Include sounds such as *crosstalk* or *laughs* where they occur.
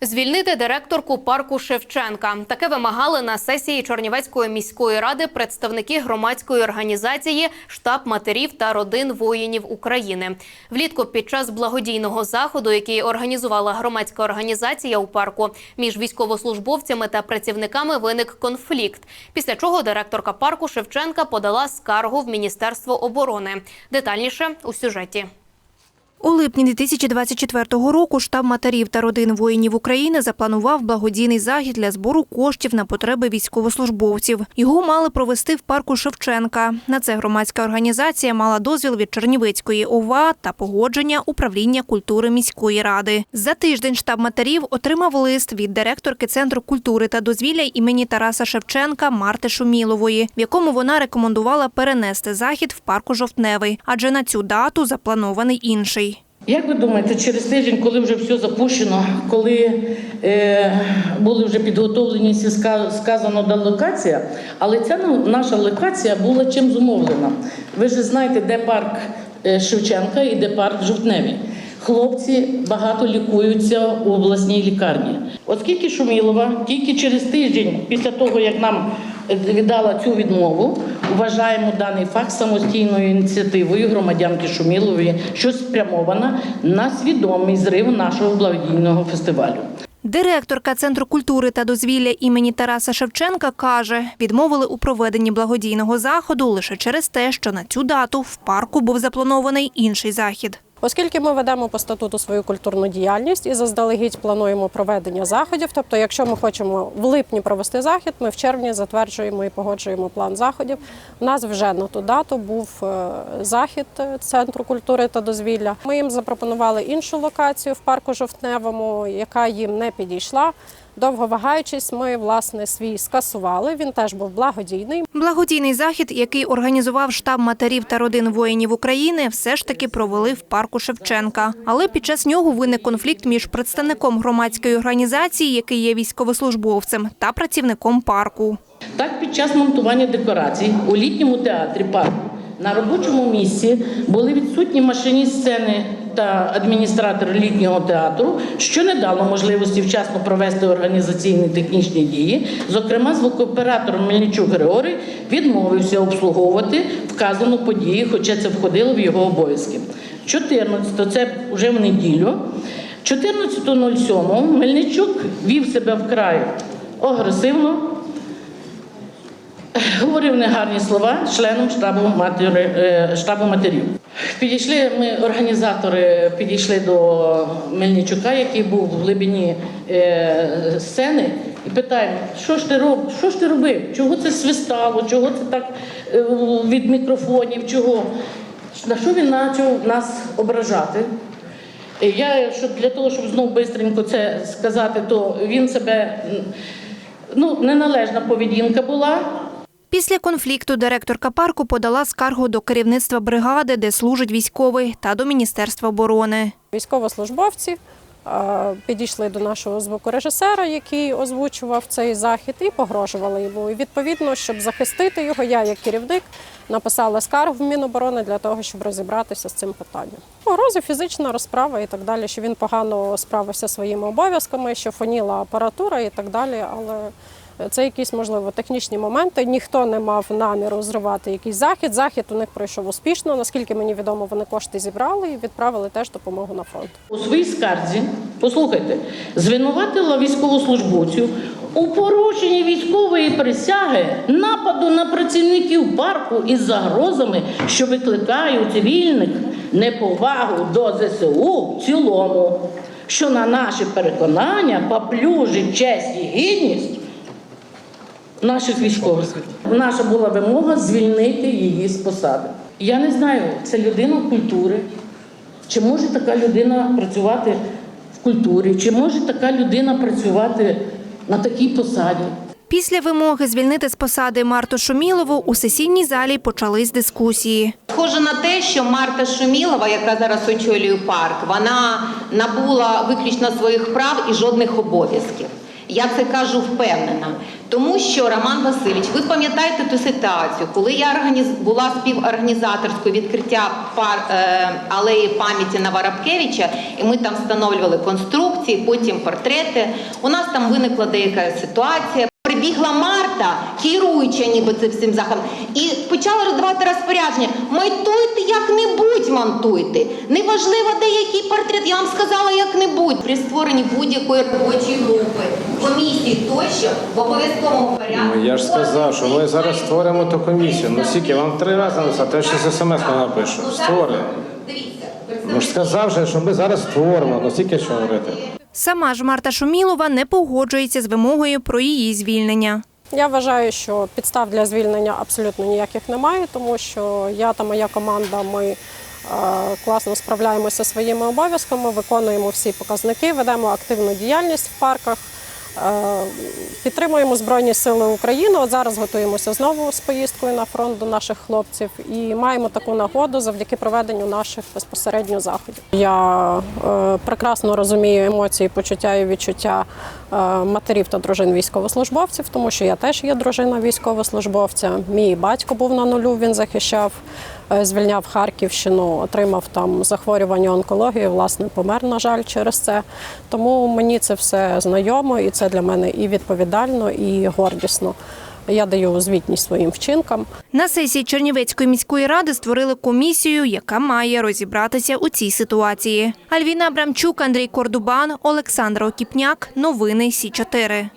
Звільнити директорку парку Шевченка. Таке вимагали на сесії Чорнівецької міської ради представники громадської організації Штаб матерів та родин воїнів України. Влітку під час благодійного заходу, який організувала громадська організація у парку, між військовослужбовцями та працівниками виник конфлікт. Після чого директорка парку Шевченка подала скаргу в Міністерство оборони. Детальніше у сюжеті. У липні 2024 року штаб матерів та родин воїнів України запланував благодійний захід для збору коштів на потреби військовослужбовців. Його мали провести в парку Шевченка. На це громадська організація мала дозвіл від Чернівецької ОВА та погодження управління культури міської ради. За тиждень штаб матерів отримав лист від директорки Центру культури та дозвілля імені Тараса Шевченка Марти Шумілової, в якому вона рекомендувала перенести захід в парку Жовтневий, адже на цю дату запланований інший. Як ви думаєте, через тиждень, коли вже все запущено, коли е, були вже підготовлені всі ска- сказано да локація, але ця наша локація була чим зумовлена. Ви ж знаєте, де парк е, Шевченка і де парк Жовтневий. Хлопці багато лікуються у обласній лікарні. Оскільки Шумілова тільки через тиждень після того, як нам віддала цю відмову, вважаємо даний факт самостійною ініціативою громадянки Шумілової, що спрямована на свідомий зрив нашого благодійного фестивалю. Директорка Центру культури та дозвілля імені Тараса Шевченка каже, відмовили у проведенні благодійного заходу лише через те, що на цю дату в парку був запланований інший захід. Оскільки ми ведемо по статуту свою культурну діяльність і заздалегідь плануємо проведення заходів. Тобто, якщо ми хочемо в липні провести захід, ми в червні затверджуємо і погоджуємо план заходів. У нас вже на ту дату був е, захід е, центру культури та дозвілля. Ми їм запропонували іншу локацію в парку Жовтневому, яка їм не підійшла. Довго вагаючись, ми власне свій скасували. Він теж був благодійний. Благодійний захід, який організував штаб матерів та родин воїнів України, все ж таки провели в парку Шевченка. Але під час нього виник конфлікт між представником громадської організації, який є військовослужбовцем, та працівником парку. Так, під час монтування декорацій у літньому театрі парку на робочому місці були відсутні машиніст сцени та адміністратор літнього театру, що не дало можливості вчасно провести організаційні технічні дії. Зокрема, звукооператор Мельничук Григорій відмовився обслуговувати вказану подію, хоча це входило в його обов'язки. 14, це вже в неділю. 14.07 Мельничук вів себе вкрай агресивно, *laughs* говорив негарні слова членам штабу, матері, е, штабу матерів. Підійшли ми, організатори, підійшли до Мельничука, який був в глибині е, сцени, і питаємо, що ж ти роб, що ж ти робив? Чого це свистало? Чого це так е, від мікрофонів? Чого? На що він почав нас ображати? Я що для того, щоб знову швидко це сказати, то він себе ну, неналежна поведінка була. Після конфлікту директорка парку подала скаргу до керівництва бригади, де служить військовий, та до Міністерства оборони. Військовослужбовці підійшли до нашого звукорежисера, який озвучував цей захід, і погрожували йому. І відповідно, щоб захистити його, я як керівник написала скаргу в Міноборони для того, щоб розібратися з цим питанням. Погрози, фізична розправа і так далі, що він погано справився своїми обов'язками, що фоніла апаратура і так далі. Але це якісь, можливо, технічні моменти. Ніхто не мав наміру зривати якийсь захід. Захід у них пройшов успішно. Наскільки мені відомо, вони кошти зібрали і відправили теж допомогу на фронт. У своїй скарзі, послухайте, звинуватила військовослужбовців у порушенні військової присяги нападу на працівників парку із загрозами, що викликає у цивільних неповагу до ЗСУ в цілому, що на наше переконання поплюжить честь і гідність наших військових. Наша була вимога звільнити її з посади. Я не знаю, це людина культури. Чи може така людина працювати в культурі? Чи може така людина працювати на такій посаді? Після вимоги звільнити з посади Марту Шумілову у сесійній залі почались дискусії. Схоже на те, що Марта Шумілова, яка зараз очолює парк, вона набула виключно своїх прав і жодних обов'язків. Я це кажу впевнена. Тому що Роман Васильович, ви пам'ятаєте ту ситуацію, коли я була співорганізаторською відкриття пар... е... алеї пам'яті на Воробкевича, і ми там встановлювали конструкції, потім портрети. У нас там виникла деяка ситуація. Прибігла Марта, керуюча ніби цим всім заходом, і почала роздавати розпорядження. Майтуйте як-небудь монтуйте. Неважливо, де який портрет. Я вам сказала як-небудь. При створенні будь-якої робочої групи, комісії тощо в обов'язковому порядку. Ну, я ж сказав, що ми зараз створимо ту комісію. Ну скільки вам три рази написати, я ще смс напишу. Ну, Створимо. Дивіться, Ну ж сказав же, що ми зараз створимо. Ну скільки що говорити. Сама ж Марта Шумілова не погоджується з вимогою про її звільнення. Я вважаю, що підстав для звільнення абсолютно ніяких немає, тому що я та моя команда ми е, класно справляємося своїми обов'язками, виконуємо всі показники, ведемо активну діяльність в парках. Е, Підтримуємо Збройні Сили України. От зараз готуємося знову з поїздкою на фронт до наших хлопців і маємо таку нагоду завдяки проведенню наших безпосередньо заходів. Я е, прекрасно розумію емоції, почуття і відчуття е, матерів та дружин військовослужбовців, тому що я теж є дружина військовослужбовця. Мій батько був на нулю, він захищав, звільняв Харківщину, отримав там захворювання онкології, власне, помер, на жаль, через це. Тому мені це все знайомо, і це для мене і відповідально, і гордісно. Я даю звітність своїм вчинкам. На сесії Чернівецької міської ради створили комісію, яка має розібратися у цій ситуації. Альвіна Абрамчук, Андрій Кордубан, Олександр Окіпняк. Новини Сі 4